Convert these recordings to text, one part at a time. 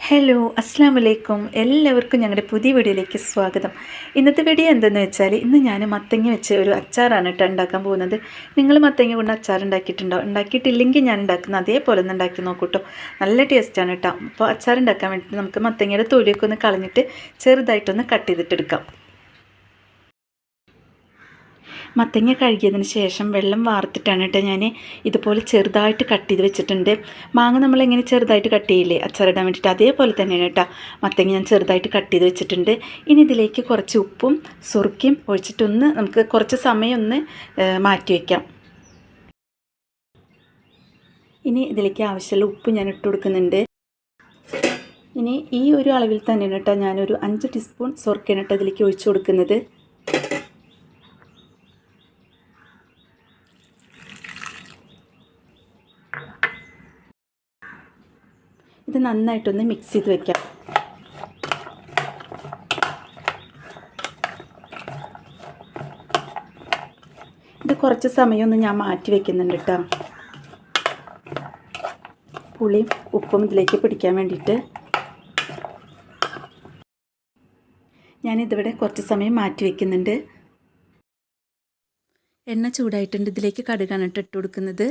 Hello അസ്സാം വലൈക്കും എല്ലാവർക്കും ഞങ്ങളുടെ പുതിയ വീഡിയോയിലേക്ക് സ്വാഗതം. ഇന്നത്തെ വീഡിയോ എന്തെന്ന് വെച്ചാൽ ഇന്ന് ഞാൻ മത്തങ്ങ വെച്ച് ഒരു അച്ചാറാണ് കേട്ടോ ഉണ്ടാക്കാൻ പോകുന്നത്. നിങ്ങൾ മത്തങ്ങ കൊണ്ട് അച്ചാർ ഉണ്ടാക്കിയിട്ടുണ്ടോ? ഉണ്ടാക്കിയിട്ടില്ലെങ്കിൽ ഞാൻ ഉണ്ടാക്കുന്ന അതേപോലെ ഒന്ന് ഉണ്ടാക്കി നോക്കൂട്ടോ നല്ല ടേസ്റ്റാണ് കേട്ടോ. അപ്പോൾ അച്ചാർ ഉണ്ടാക്കാൻ വേണ്ടിയിട്ട് നമുക്ക് മത്തങ്ങയുടെ തൊലിയൊക്കെ ഒന്ന് കളഞ്ഞിട്ട് ചെറുതായിട്ടൊന്ന് കട്ട് ചെയ്തിട്ടെടുക്കാം മത്തങ്ങ കഴുകിയതിന് ശേഷം വെള്ളം വാർത്തിട്ടാണ് കേട്ടോ ഞാൻ ഇതുപോലെ ചെറുതായിട്ട് കട്ട് ചെയ്ത് വെച്ചിട്ടുണ്ട്. മാങ്ങ നമ്മളെങ്ങനെ ചെറുതായിട്ട് കട്ട് ചെയ്യില്ലേ? അച്ചാറിടാൻ വേണ്ടിയിട്ട് അതേപോലെ തന്നെയാണ് കേട്ടോ. മത്തങ്ങ ഞാൻ ചെറുതായിട്ട് കട്ട് ചെയ്ത് വെച്ചിട്ടുണ്ട്. ഇനി ഇതിലേക്ക് കുറച്ച് ഉപ്പും സുറുക്കിയും ഒഴിച്ചിട്ടൊന്ന് നമുക്ക് കുറച്ച് സമയം ഒന്ന് മാറ്റി വയ്ക്കാം ഇനി ഇതിലേക്ക് ആവശ്യമുള്ള ഉപ്പ് ഞാൻ ഇട്ട് കൊടുക്കുന്നുണ്ട്. ഇനി ഈ ഒരു അളവിൽ തന്നെയാണ് കേട്ടോ ഞാനൊരു അഞ്ച് ടീസ്പൂൺ സുറുക്കയാണ് കേട്ടോ ഇതിലേക്ക് ഒഴിച്ചു കൊടുക്കുന്നത്. ഇത് നന്നായിട്ടൊന്ന് മിക്സ് ചെയ്ത് വെക്കാം. ഇത് കുറച്ച് സമയമൊന്ന് ഞാൻ മാറ്റി വെക്കുന്നുണ്ട് കേട്ടോ പുളിയും ഉപ്പും ഇതിലേക്ക് പിടിക്കാൻ വേണ്ടിയിട്ട്. ഞാനിതിവിടെ കുറച്ച് സമയം മാറ്റി വെക്കുന്നുണ്ട്. എണ്ണ ചൂടായിട്ടുണ്ട്. ഇതിലേക്ക് കടുകാണ് ഇട്ട് കൊടുക്കുന്നത്.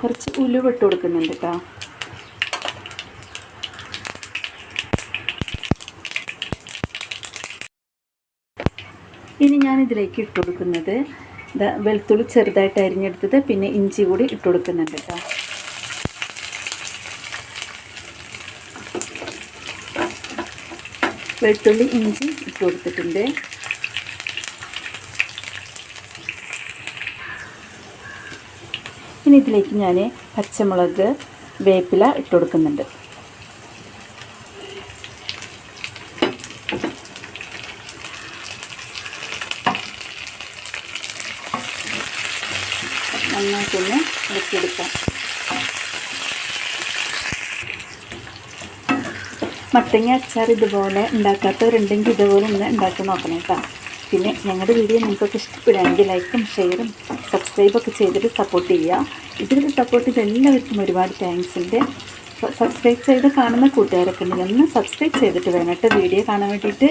കുറച്ച് ഉലുവ ഇട്ട് കൊടുക്കുന്നുണ്ട് കേട്ടോ ഇനി ഞാൻ ഇതിലേക്ക് ഇട്ട് കൊടുക്കുന്നത് വെളുത്തുള്ളി ചെറുതായിട്ട് അരിഞ്ഞെടുത്തത് പിന്നെ ഇഞ്ചി കൂടി ഇട്ട് കൊടുക്കുന്നുണ്ട് കേട്ടോ വെളുത്തുള്ളി ഇഞ്ചി ഇട്ട് കൊടുത്തിട്ടുണ്ട്. ഇനി ഇതിലേക്ക് ഞാൻ പച്ചമുളക് വേപ്പില ഇട്ട് കൊടുക്കുന്നുണ്ട്. നന്നായിട്ടൊന്ന് ഇളക്കിയെടുക്കാം മത്തങ്ങ അച്ചാർ ഇതുപോലെ ഉണ്ടാക്കാത്തവരുണ്ടെങ്കിൽ ഇതുപോലെ ഒന്ന് ഉണ്ടാക്കി നോക്കണം കേട്ടോ. പിന്നെ ഞങ്ങളുടെ വീഡിയോ നിങ്ങൾക്കൊക്കെ ഇഷ്ടപ്പെടുകയാണെങ്കിൽ ലൈക്കും ഷെയറും സബ്സ്ക്രൈബൊക്കെ ചെയ്തിട്ട് സപ്പോർട്ട് ചെയ്യുക. ഇതിൽ സപ്പോർട്ട് ചെയ്ത് എല്ലാവർക്കും ഒരുപാട് താങ്ക്സ് ഉണ്ട്. സബ്സ്ക്രൈബ് ചെയ്ത് കാണുന്ന കൂട്ടുകാരൊക്കെ ഉണ്ടെങ്കിൽ ഒന്ന് സബ്സ്ക്രൈബ് ചെയ്തിട്ട് വേണം കേട്ടോ വീഡിയോ കാണാൻ വേണ്ടിയിട്ട്.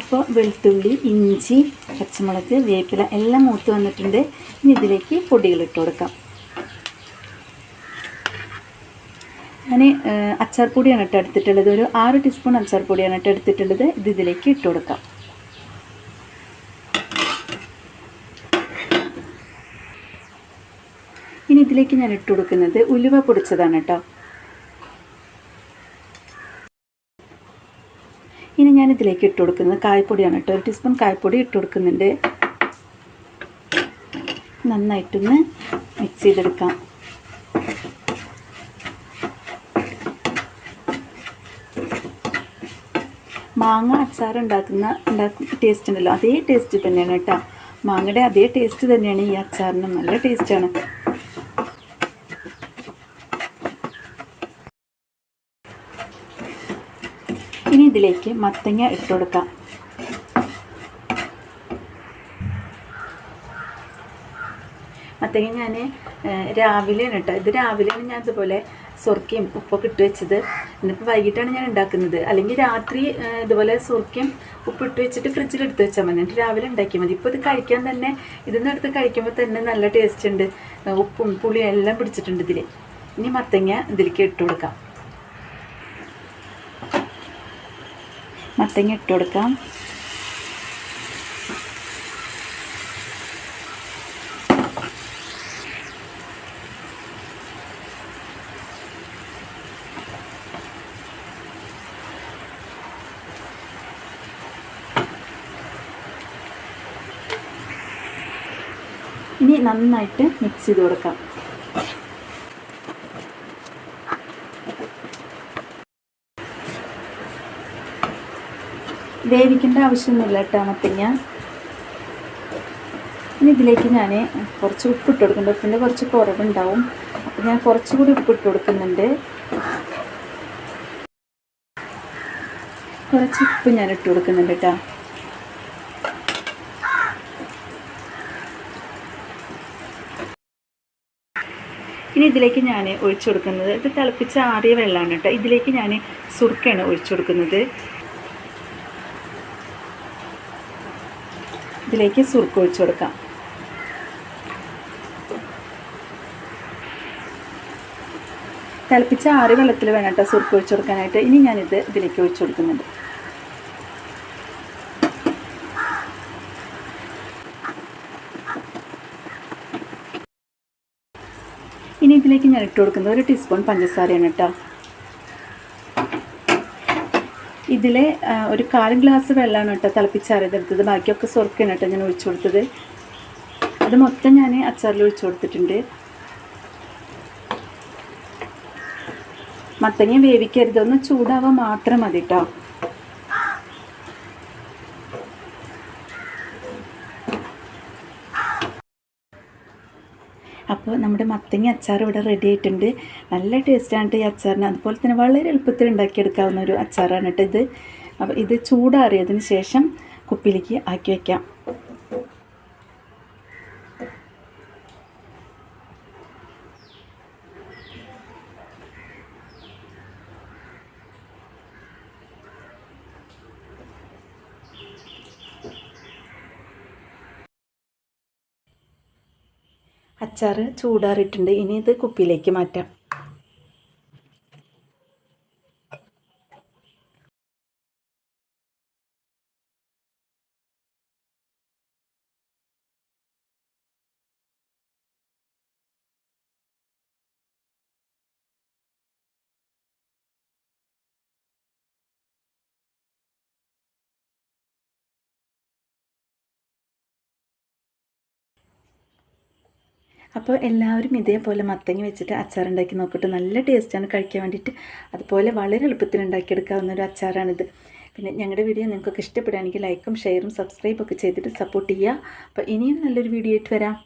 അപ്പോൾ വെളുത്തുള്ളി ഇഞ്ചി പച്ചമുളക് വേപ്പില എല്ലാം മൂത്ത് വന്നിട്ടുണ്ട്. ഇനി ഇതിലേക്ക് പൊടികൾ ഇട്ട് കൊടുക്കാം. ഞാൻ അച്ചാർ പൊടിയാണ് ഇട്ട് എടുത്തിട്ടുള്ളത്. ഒരു ആറ് ടീസ്പൂൺ അച്ചാർ പൊടിയാണ് ഇട്ട് എടുത്തിട്ടുള്ളത്. ഇത് ഇതിലേക്ക് ഇട്ട് കൊടുക്കാം. ഇനി ഇതിലേക്ക് ഞാൻ ഇട്ട് കൊടുക്കുന്നത് ഉലുവ പൊടിച്ചതാണ് കേട്ടോ. ഇനി ഞാൻ ഇതിലേക്ക് ഇട്ട് കൊടുക്കുന്നത് കായപ്പൊടിയാണ് കേട്ടോ. ഒരു ടീസ്പൂൺ കായപ്പൊടി ഇട്ട് കൊടുക്കുന്നുണ്ട്. നന്നായിട്ടൊന്ന് മിക്സ് ചെയ്തെടുക്കാം. മാങ്ങ അച്ചാർ ഉണ്ടാക്കുന്ന ടേസ്റ്റ് ഉണ്ടല്ലോ. അതേ ടേസ്റ്റ് തന്നെയാണ് കേട്ടോ. മാങ്ങയുടെ അതേ ടേസ്റ്റ് തന്നെയാണ് ഈ അച്ചാറിനും. നല്ല ടേസ്റ്റാണ് ഇനി ഇതിലേക്ക് മത്തങ്ങ ഇട്ട് കൊടുക്കാം. മത്തങ്ങ ഞാൻ രാവിലെയാണ് കേട്ടോ. ഇത് രാവിലെയാണ് ഞാൻ ഇതുപോലെ സ്വർക്കയും ഉപ്പൊക്കെ ഇട്ട് വെച്ചത്. ഇന്നിപ്പോൾ വൈകിട്ടാണ് ഞാൻ ഉണ്ടാക്കുന്നത്. അല്ലെങ്കിൽ രാത്രി ഇതുപോലെ സുർക്കയും ഉപ്പിട്ട് വെച്ചിട്ട് ഫ്രിഡ്ജിൽ എടുത്ത് വെച്ചാൽ മതി. എന്നിട്ട് രാവിലെ ഉണ്ടാക്കിയാൽ മതി. ഇപ്പോൾ ഇത് കഴിക്കാൻ തന്നെ ഇതിന്ന് എടുത്ത് കഴിക്കുമ്പോൾ തന്നെ നല്ല ടേസ്റ്റ് ഉണ്ട്. ഉപ്പും പുളിയും എല്ലാം പിടിച്ചിട്ടുണ്ട് ഇതിൽ ഇനി മത്തങ്ങ ഇതിലേക്ക് ഇട്ട് കൊടുക്കാം. മത്തങ്ങ ഇട്ട് കൊടുക്കാം. ഇനി നന്നായിട്ട് മിക്സ് ചെയ്ത് കൊടുക്കാം. വേവിക്കേണ്ട ആവശ്യമൊന്നുമില്ല കേട്ടോ മത്തങ്ങ. ഇനി ഇതിലേക്ക് ഞാൻ കുറച്ച് ഉപ്പിട്ട് കൊടുക്കുന്നുണ്ട്. ഉപ്പിന്റെ കുറച്ച് കുറവുണ്ടാവും. അപ്പം ഞാൻ കുറച്ചുകൂടി ഉപ്പിട്ട് കൊടുക്കുന്നുണ്ട്. കുറച്ച് ഉപ്പ് ഞാൻ ഇട്ട് കൊടുക്കുന്നുണ്ട് കേട്ടോ. ഇനി ഇതിലേക്ക് ഞാൻ ഒഴിച്ചു കൊടുക്കുന്നത് ഇത് തിളപ്പിച്ച ആറിയ വെള്ളമാണ് കേട്ടോ. ഇതിലേക്ക് ഞാൻ സുർക്കയാണ് ഒഴിച്ചു കൊടുക്കുന്നത്. ഇതിലേക്ക് സുർക്ക ഒഴിച്ചു കൊടുക്കാം. തിളപ്പിച്ച ആറ് വെള്ളത്തിൽ വേണം കേട്ടോ സുർക്ക ഒഴിച്ചു കൊടുക്കാനായിട്ട്. ഇനി ഞാനിത് ഇതിലേക്ക് ഒഴിച്ചു കൊടുക്കുന്നുണ്ട്. ഇനി ഇതിലേക്ക് ഞാൻ ഇട്ട് കൊടുക്കുന്നത് ഒരു ടീസ്പൂൺ പഞ്ചസാരയാണ് കേട്ടോ. ഇതിൽ ഒരു കാൽ ഗ്ലാസ് വെള്ളമാണ് കേട്ടോ തിളപ്പിച്ചാറിയതെടുത്തത് ബാക്കിയൊക്കെ സ്വർക്കാണ് കേട്ടോ ഞാൻ ഒഴിച്ചു കൊടുത്തത്. അത് മൊത്തം ഞാൻ അച്ചാറിൽ ഒഴിച്ചു കൊടുത്തിട്ടുണ്ട്. മത്തങ്ങ വേവിക്കരുത്. ഒന്ന് ചൂടാവാൻ മാത്രം മതി കേട്ടോ. അപ്പോൾ നമ്മുടെ മത്തങ്ങ അച്ചാർ ഇവിടെ റെഡി ആയിട്ടുണ്ട്. നല്ല ടേസ്റ്റാണ് ഈ അച്ചാറിന്. അതുപോലെ തന്നെ വളരെ എളുപ്പത്തിൽ ഉണ്ടാക്കിയെടുക്കാവുന്ന ഒരു അച്ചാറാണ് കേട്ടോ ഇത്. അപ്പോൾ ഇത് ചൂടാറിയതിന് ശേഷം കുപ്പിയിലേക്ക് ആക്കി വയ്ക്കാം അച്ചാർ ചൂടാറിയിട്ടുണ്ട്. ഇനി ഇത് കുപ്പിയിലേക്ക് മാറ്റാം. അപ്പോൾ എല്ലാവരും ഇതേപോലെ മത്തങ്ങ വെച്ചിട്ട് അച്ചാറുണ്ടാക്കി നോക്കിയിട്ട് നല്ല ടേസ്റ്റാണ് കഴിക്കാൻ വേണ്ടിയിട്ട്. അതുപോലെ വളരെ എളുപ്പത്തിൽ ഉണ്ടാക്കിയെടുക്കാവുന്ന ഒരു അച്ചാറാണിത്. പിന്നെ ഞങ്ങളുടെ വീഡിയോ നിങ്ങൾക്കൊക്കെ ഇഷ്ടപ്പെടുകയാണെങ്കിൽ ലൈക്കും ഷെയറും സബ്സ്ക്രൈബൊക്കെ ചെയ്തിട്ട് സപ്പോർട്ട് ചെയ്യുക. അപ്പോൾ ഇനിയും നല്ലൊരു വീഡിയോ ആയിട്ട് വരാം.